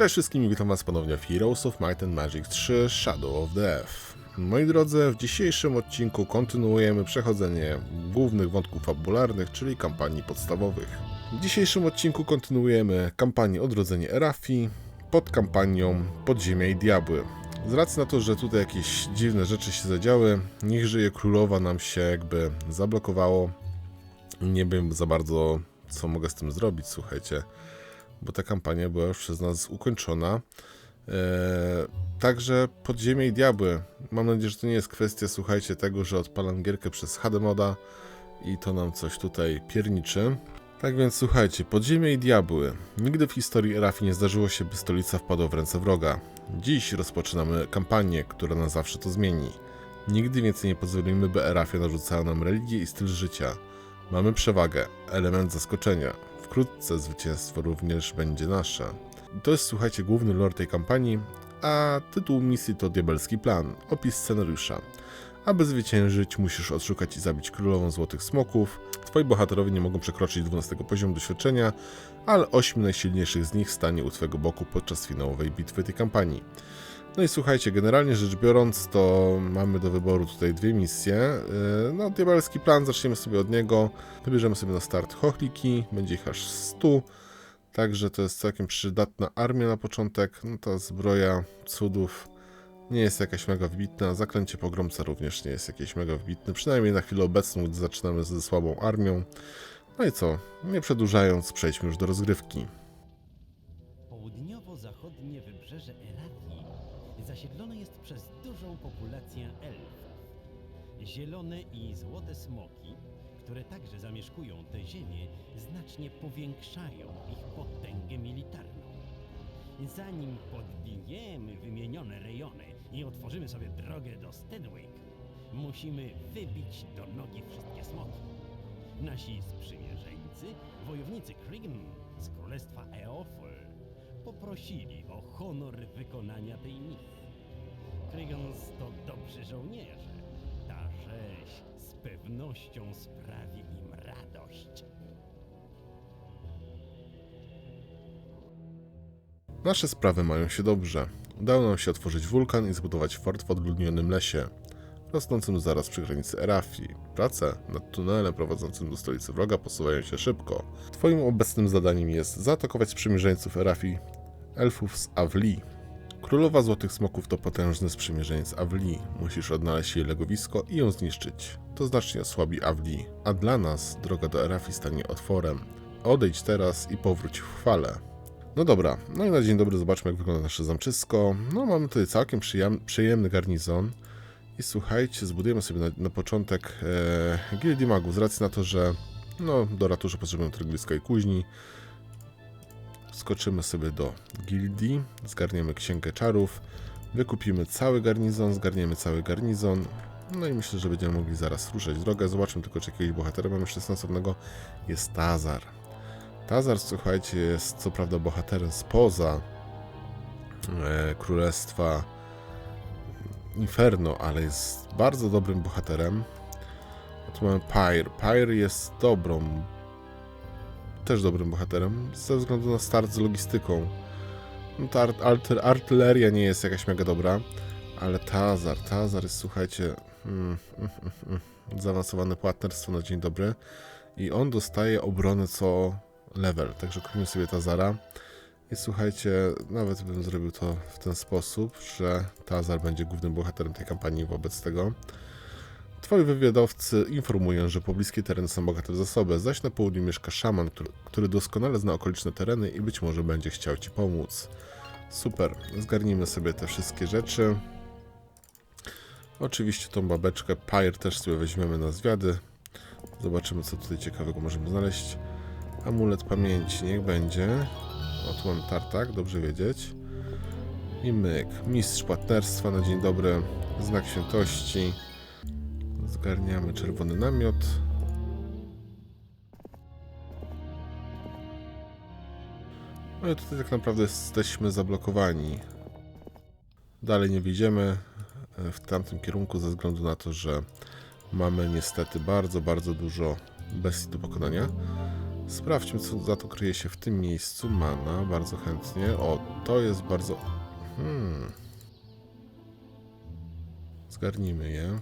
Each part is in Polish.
Cześć wszystkim i witam was ponownie w Heroes of Might and Magic 3 Shadow of the F. Moi drodzy, w dzisiejszym odcinku kontynuujemy przechodzenie głównych wątków fabularnych, czyli kampanii podstawowych. W dzisiejszym odcinku kontynuujemy kampanię Odrodzenie Erafi pod kampanią Podziemia i Diabły. Z racji na to, że tutaj jakieś dziwne rzeczy się zadziały, niech żyje królowa nam się jakby zablokowało. Nie wiem za bardzo, co mogę z tym zrobić, słuchajcie bo ta kampania była już przez nas ukończona. Eee, także Podziemie i Diabły. Mam nadzieję, że to nie jest kwestia, słuchajcie, tego, że odpalam gierkę przez HD moda i to nam coś tutaj pierniczy. Tak więc słuchajcie, Podziemie i Diabły. Nigdy w historii Erafi nie zdarzyło się, by stolica wpadła w ręce wroga. Dziś rozpoczynamy kampanię, która na zawsze to zmieni. Nigdy więcej nie pozwolimy, by Erafia narzucała nam religię i styl życia. Mamy przewagę, element zaskoczenia. Wkrótce zwycięstwo również będzie nasze. To jest, słuchajcie, główny lore tej kampanii, a tytuł misji to Diabelski Plan, opis scenariusza. Aby zwyciężyć, musisz odszukać i zabić królową złotych smoków. Twoi bohaterowie nie mogą przekroczyć 12 poziomu doświadczenia, ale 8 najsilniejszych z nich stanie u twojego boku podczas finałowej bitwy tej kampanii. No i słuchajcie, generalnie rzecz biorąc, to mamy do wyboru tutaj dwie misje. Yy, No, diabelski plan, zaczniemy sobie od niego. Wybierzemy sobie na start chochliki, będzie ich aż 100. Także to jest całkiem przydatna armia na początek. No ta zbroja cudów nie jest jakaś mega wybitna. Zaklęcie pogromca również nie jest jakieś mega wybitne. Przynajmniej na chwilę obecną, gdy zaczynamy ze słabą armią. No i co? Nie przedłużając, przejdźmy już do rozgrywki. Zielone i złote smoki, które także zamieszkują te ziemię, znacznie powiększają ich potęgę militarną. Zanim podbijemy wymienione rejony i otworzymy sobie drogę do Stenwick, musimy wybić do nogi wszystkie smoki. Nasi sprzymierzeńcy, wojownicy Krigan z królestwa Eofol, poprosili o honor wykonania tej misji. Krigans to dobrzy żołnierze. Pewnością sprawi im radość. Nasze sprawy mają się dobrze. Udało nam się otworzyć wulkan i zbudować fort w odludnionym lesie, rosnącym zaraz przy granicy Erafi. Prace nad tunelem prowadzącym do stolicy wroga posuwają się szybko. Twoim obecnym zadaniem jest zaatakować sprzymierzeńców Erafi, elfów z Avli. Królowa Złotych Smoków to potężny sprzymierzeniec Avli. Musisz odnaleźć jej legowisko i ją zniszczyć. To znacznie osłabi Avli, a dla nas droga do Erafi stanie otworem. Odejdź teraz i powróć w chwale. No dobra, no i na dzień dobry zobaczmy jak wygląda nasze zamczysko. No mamy tutaj całkiem przyjemny, garnizon. I słuchajcie, zbudujemy sobie na, na początek e, Magów z racji na to, że no, do ratusza potrzebujemy trygliska i kuźni. Skoczymy sobie do gildii, zgarniemy księgę czarów, wykupimy cały garnizon, zgarniemy cały garnizon. No i myślę, że będziemy mogli zaraz ruszać drogę. Zobaczmy tylko, czy jakiegoś bohatera mamy jeszcze sensownego. Jest Tazar. Tazar, słuchajcie, jest co prawda bohaterem spoza e, królestwa Inferno, ale jest bardzo dobrym bohaterem. A tu mamy Pyre. Pyre jest dobrą, też dobrym bohaterem, ze względu na start z logistyką. No ta art, art, artyleria nie jest jakaś mega dobra, ale Tazar, Tazar jest, słuchajcie, mm, mm, mm, mm, zaawansowane partnerstwo na dzień dobry i on dostaje obronę co level, także kupimy sobie Tazara. I słuchajcie, nawet bym zrobił to w ten sposób, że Tazar będzie głównym bohaterem tej kampanii wobec tego. Twoi wywiadowcy informują, że pobliskie tereny są bogate w zasoby, zaś na południu mieszka szaman, który, który doskonale zna okoliczne tereny i być może będzie chciał Ci pomóc. Super, zgarnijmy sobie te wszystkie rzeczy. Oczywiście tą babeczkę Pyre też sobie weźmiemy na zwiady. Zobaczymy, co tutaj ciekawego możemy znaleźć. Amulet pamięci, niech będzie. O, tu mam tartak, dobrze wiedzieć. I myk. Mistrz płatnerstwa na dzień dobry. Znak świętości. Zgarniamy czerwony namiot. No i tutaj tak naprawdę jesteśmy zablokowani. Dalej nie wyjdziemy e, w tamtym kierunku ze względu na to, że mamy niestety bardzo, bardzo dużo bestii do pokonania. Sprawdźmy, co za to kryje się w tym miejscu. Mana, bardzo chętnie. O, to jest bardzo... Hmm. Zgarnijmy je.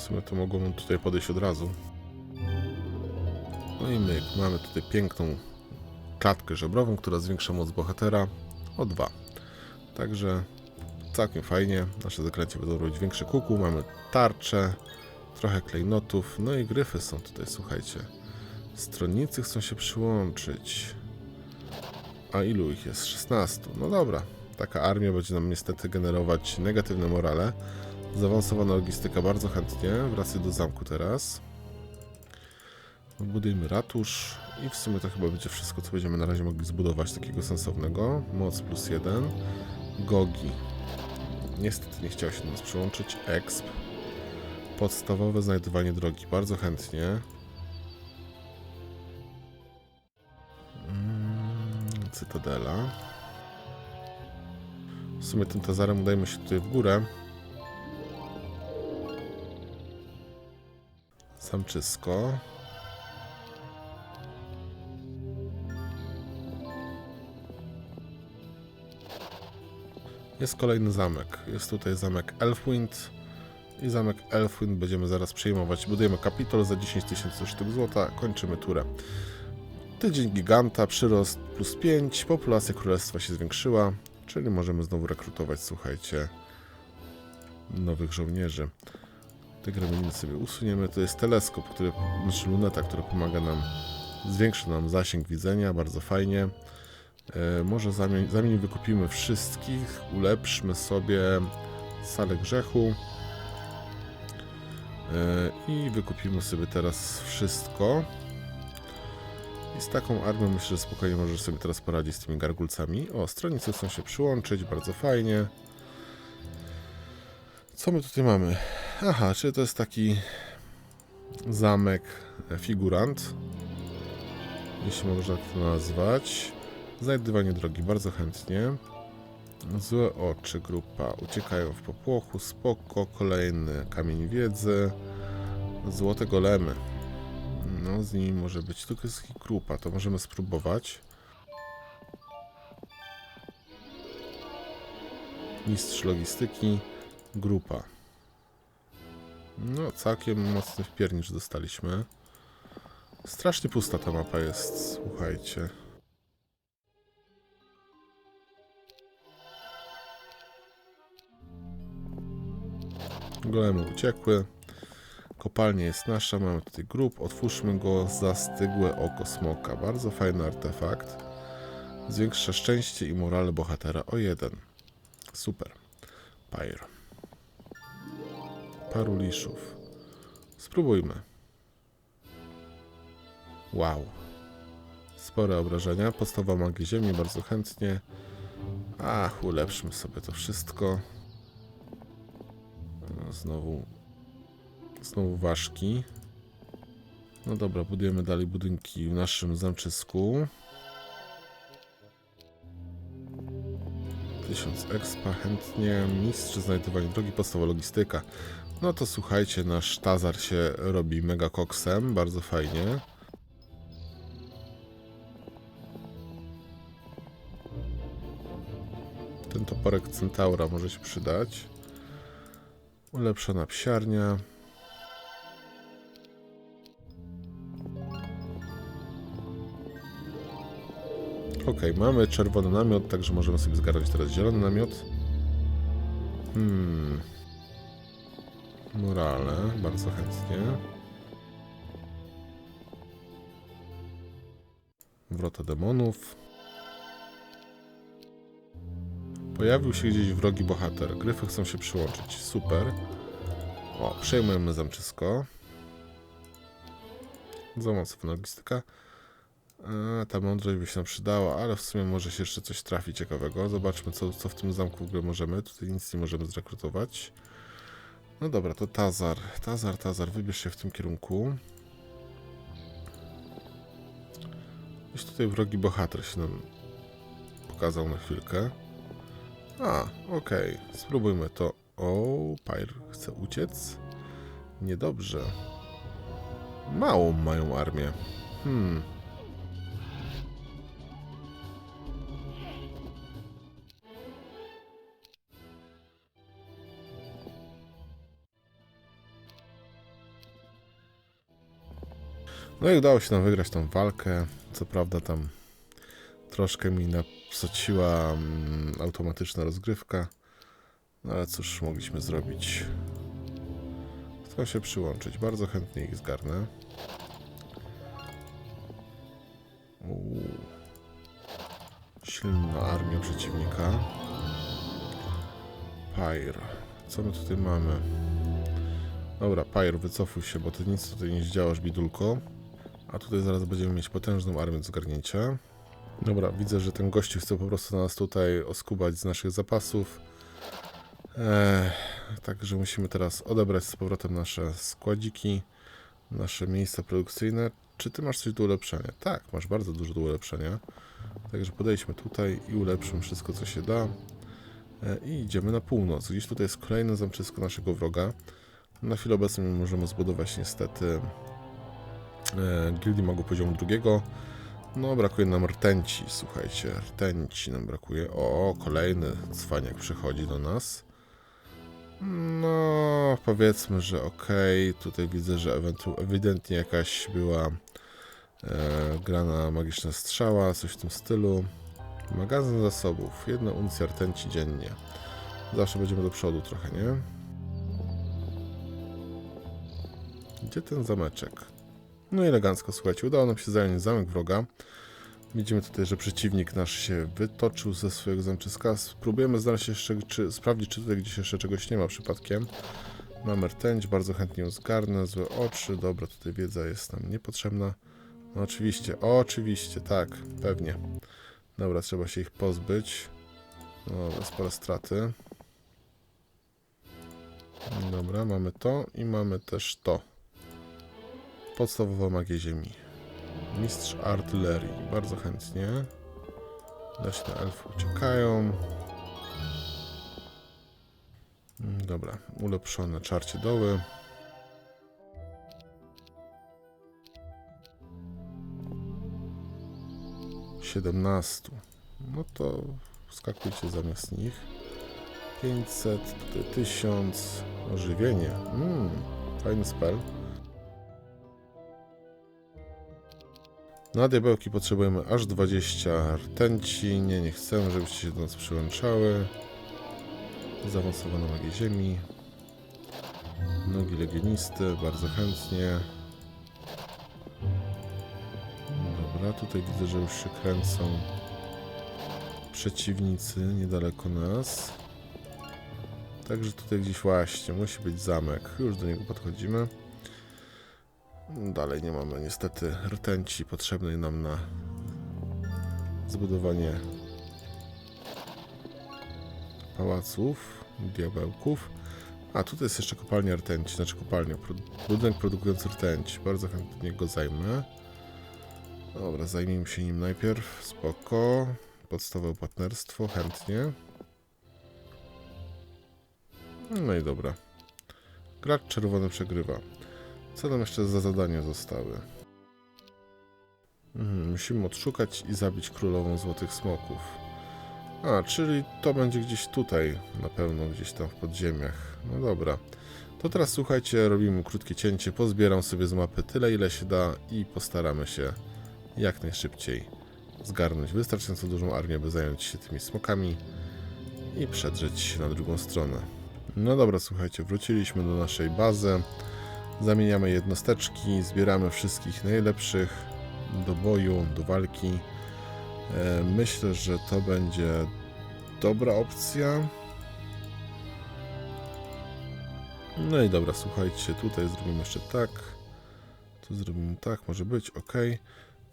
Sumie to mogłbym tutaj podejść od razu. No i my mamy tutaj piękną klatkę żebrową, która zwiększa moc bohatera o 2. Także całkiem fajnie. Nasze zaklęcia będą robić większe kuku. Mamy tarczę, trochę klejnotów, no i gryfy są tutaj, słuchajcie. Stronnicy chcą się przyłączyć. A ilu ich jest? 16. No dobra. Taka armia będzie nam niestety generować negatywne morale. Zaawansowana logistyka bardzo chętnie. Wracaj do zamku teraz. Budujmy ratusz i w sumie to chyba będzie wszystko, co będziemy na razie mogli zbudować takiego sensownego. Moc plus jeden. Gogi. Niestety nie chciał się do nas przyłączyć. Exp. Podstawowe znajdowanie drogi. Bardzo chętnie. Mm, Cytadela. W sumie tym tazarem udajmy się tutaj w górę. Samczysko. Jest kolejny zamek. Jest tutaj zamek Elfwind. I zamek Elfwind będziemy zaraz przejmować. Budujemy kapitol za 10 tysięcy sztuk złota. Kończymy turę. Tydzień giganta, przyrost plus 5. Populacja królestwa się zwiększyła. Czyli możemy znowu rekrutować, słuchajcie, nowych żołnierzy. Te gremliny sobie usuniemy. To jest teleskop, który, znaczy luneta, która pomaga nam, zwiększa nam zasięg widzenia. Bardzo fajnie. E, może zamień, zanim wykupimy wszystkich, ulepszmy sobie salę grzechu. E, I wykupimy sobie teraz wszystko. I z taką armią myślę, że spokojnie możesz sobie teraz poradzić z tymi gargulcami. O, stronicy chcą się przyłączyć, bardzo fajnie. Co my tutaj mamy? Aha, czyli to jest taki zamek e, figurant, jeśli można to nazwać. Znajdywanie drogi bardzo chętnie. Złe oczy grupa uciekają w popłochu. Spoko. Kolejny kamień wiedzy. Złote golemy. No, z nimi może być tylko jest grupa. To możemy spróbować. Mistrz logistyki. Grupa. No, całkiem mocny wpiernicz dostaliśmy. Strasznie pusta ta mapa jest, słuchajcie. Golemy uciekły. Kopalnia jest nasza, mamy tutaj grób. Otwórzmy go. Zastygłe oko smoka. Bardzo fajny artefakt. Zwiększa szczęście i morale bohatera o jeden. Super. Pyre. Paru liszów. Spróbujmy. Wow. Spore obrażenia. Podstawa magii ziemi bardzo chętnie. Ach, ulepszmy sobie to wszystko. No, Znowu. Znowu ważki. No dobra, budujemy dalej budynki w naszym zamczysku. 1000 expa chętnie. Mistrz znajdowanie drogi, podstawa logistyka. No to słuchajcie, nasz Tazar się robi mega koksem, bardzo fajnie. Ten toporek Centaura może się przydać. Ulepszona psiarnia. Ok, mamy czerwony namiot, także możemy sobie zgarnąć teraz zielony namiot. Hmm. Morale, bardzo chętnie. Wrota demonów. Pojawił się gdzieś wrogi bohater. Gryfy chcą się przyłączyć. Super. O, przejmujemy zamczysko. Za mocna logistyka. A, ta mądrość by się nam przydała, ale w sumie może się jeszcze coś trafi ciekawego. Zobaczmy, co, co w tym zamku w ogóle możemy. Tutaj nic nie możemy zrekrutować. No dobra, to Tazar. Tazar, Tazar, wybierz się w tym kierunku. Gdzieś tutaj wrogi bohater się nam pokazał na chwilkę. A, okej, spróbujmy to. O, Pyr chce uciec? Niedobrze. Małą mają armię. Hmm. No i udało się nam wygrać tą walkę. Co prawda tam troszkę mi napsociła mm, automatyczna rozgrywka. No ale cóż mogliśmy zrobić? Chcą się przyłączyć. Bardzo chętnie ich zgarnę. Uuu. Silna armia przeciwnika. Pyre. Co my tutaj mamy? Dobra, Pyre, wycofuj się, bo ty nic tutaj nie zdziałasz, bidulko. A tutaj zaraz będziemy mieć potężną armię do zgarnięcia. Dobra, widzę, że ten gościu chce po prostu nas tutaj oskubać z naszych zapasów. Eee, także musimy teraz odebrać z powrotem nasze składziki, nasze miejsca produkcyjne. Czy ty masz coś do ulepszenia? Tak, masz bardzo dużo do ulepszenia. Także podejdźmy tutaj i ulepszymy wszystko, co się da. E, I idziemy na północ. Gdzieś tutaj jest kolejne zamczysko naszego wroga. Na chwilę obecną możemy zbudować niestety Gildii Magu poziomu drugiego. No, brakuje nam rtęci, słuchajcie, rtęci nam brakuje. O, kolejny cwaniak przychodzi do nas. No, powiedzmy, że okej. Tutaj widzę, że ewidentnie jakaś była e, grana magiczna strzała, coś w tym stylu. Magazyn zasobów, jedna uncja rtęci dziennie. Zawsze będziemy do przodu trochę, nie? Gdzie ten zameczek? No i elegancko, słuchajcie, udało nam się zająć zamek wroga. Widzimy tutaj, że przeciwnik nasz się wytoczył ze swojego zamczyska. Spróbujemy znaleźć jeszcze, czy sprawdzić, czy tutaj gdzieś jeszcze czegoś nie ma przypadkiem. Mamy rtęć, bardzo chętnie ją zgarnę, złe oczy, dobra, tutaj wiedza jest nam niepotrzebna. No oczywiście, oczywiście, tak, pewnie. Dobra, trzeba się ich pozbyć. No, spore straty. Dobra, mamy to i mamy też to. Podstawowa magia ziemi. Mistrz artylerii. Bardzo chętnie. Leśne elfy uciekają. Mm, Dobra, ulepszone czarcie doły. Siedemnastu. No to skakujcie zamiast nich. 500, tutaj 1000. Ożywienie. Mm, fajny spell. Na diabełki potrzebujemy aż 20 rtęci. Nie, nie chcemy, żebyście się do nas przyłączały. Zaawansowana magia ziemi. Nogi legionisty, bardzo chętnie. Dobra, tutaj widzę, że już się kręcą przeciwnicy niedaleko nas. Także tutaj gdzieś właśnie musi być zamek. Już do niego podchodzimy. Dalej nie mamy niestety rtęci potrzebnej nam na zbudowanie pałaców, diabełków. A tutaj jest jeszcze kopalnia rtęci, znaczy kopalnia, budynek produkujący rtęć. Bardzo chętnie go zajmę. Dobra, zajmijmy się nim najpierw. Spoko. Podstawowe partnerstwo, chętnie. No i dobra. Gracz czerwony przegrywa. Co nam jeszcze za zadania zostały? Mhm, musimy odszukać i zabić królową złotych smoków. A, czyli to będzie gdzieś tutaj, na pewno gdzieś tam w podziemiach. No dobra. To teraz słuchajcie, robimy krótkie cięcie, pozbieram sobie z mapy tyle ile się da i postaramy się jak najszybciej zgarnąć wystarczająco dużą armię, by zająć się tymi smokami i przedrzeć się na drugą stronę. No dobra, słuchajcie, wróciliśmy do naszej bazy. Zamieniamy jednosteczki, zbieramy wszystkich najlepszych do boju, do walki. E, Myślę, że to będzie dobra opcja. No i dobra, słuchajcie, tutaj zrobimy jeszcze tak. Tu zrobimy tak, może być, ok.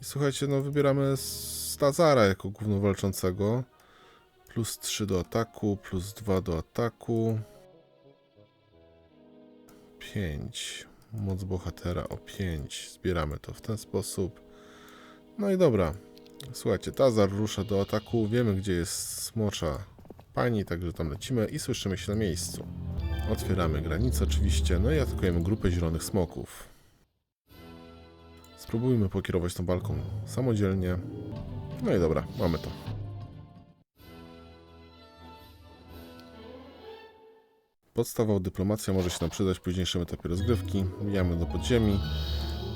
I słuchajcie, no wybieramy Stazara jako głównowalczącego. Plus 3 do ataku, plus 2 do ataku. 5. Moc bohatera o 5. Zbieramy to w ten sposób. No i dobra. Słuchajcie, Tazar rusza do ataku. Wiemy, gdzie jest smocza pani, także tam lecimy i słyszymy się na miejscu. Otwieramy granicę oczywiście, no i atakujemy grupę zielonych smoków. Spróbujmy pokierować tą walką samodzielnie. No i dobra, mamy to. Podstawowa dyplomacja może się nam przydać w późniejszym etapie rozgrywki. Mijamy do podziemi.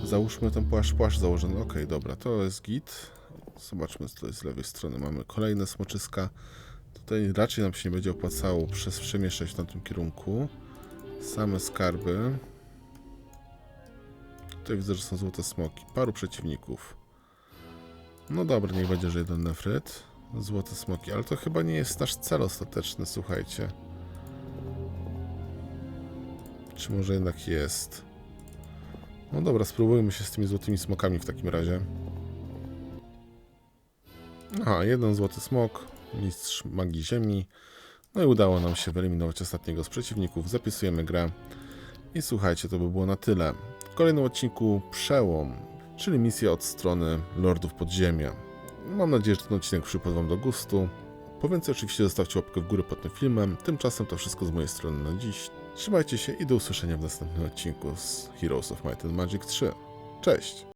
Załóżmy ten płaszcz, płaszcz założony. Ok, dobra, to jest git. Zobaczmy, co tutaj z lewej strony mamy kolejne smoczyska. Tutaj raczej nam się nie będzie opłacało przez przemieszczać w tamtym kierunku. Same skarby. Tutaj widzę, że są złote smoki. Paru przeciwników. No dobra, niech będzie, że jeden nefryt. Złote smoki, ale to chyba nie jest nasz cel ostateczny, słuchajcie. Czy może jednak jest? No dobra, spróbujmy się z tymi złotymi smokami w takim razie. Aha, jeden złoty smok, mistrz magii ziemi. No i udało nam się wyeliminować ostatniego z przeciwników. Zapisujemy grę. I słuchajcie, to by było na tyle. W kolejnym odcinku przełom, czyli misja od strony Lordów Podziemia. Mam nadzieję, że ten odcinek przypadł Wam do gustu. Po więcej oczywiście zostawcie łapkę w górę pod tym filmem. Tymczasem to wszystko z mojej strony na dziś. Trzymajcie się i do usłyszenia w następnym odcinku z Heroes of Might and Magic 3. Cześć!